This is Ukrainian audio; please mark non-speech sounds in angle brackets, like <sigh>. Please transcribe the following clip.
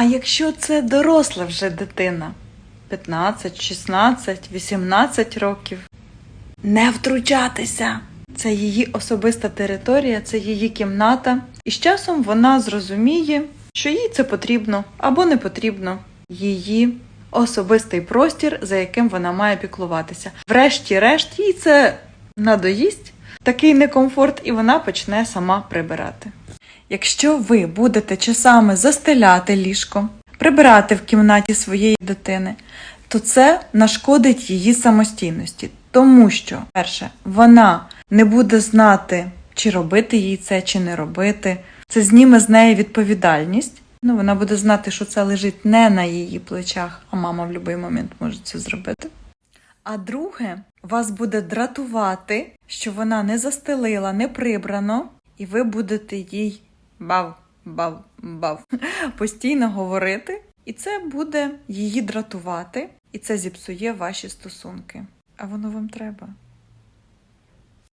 А якщо це доросла вже дитина 15, 16, 18 років, не втручатися. Це її особиста територія, це її кімната. І з часом вона зрозуміє, що їй це потрібно або не потрібно. Її особистий простір, за яким вона має піклуватися. Врешті-решт, їй це надоїсть, такий некомфорт, і вона почне сама прибирати. Якщо ви будете часами застеляти ліжко, прибирати в кімнаті своєї дитини, то це нашкодить її самостійності, тому що, перше, вона не буде знати, чи робити їй це, чи не робити. Це зніме з неї відповідальність. Ну, вона буде знати, що це лежить не на її плечах, а мама в будь-який момент може це зробити. А друге, вас буде дратувати, що вона не застелила, не прибрано, і ви будете їй бав, бав, бав <laughs> постійно говорити, і це буде її дратувати, і це зіпсує ваші стосунки. А воно вам треба.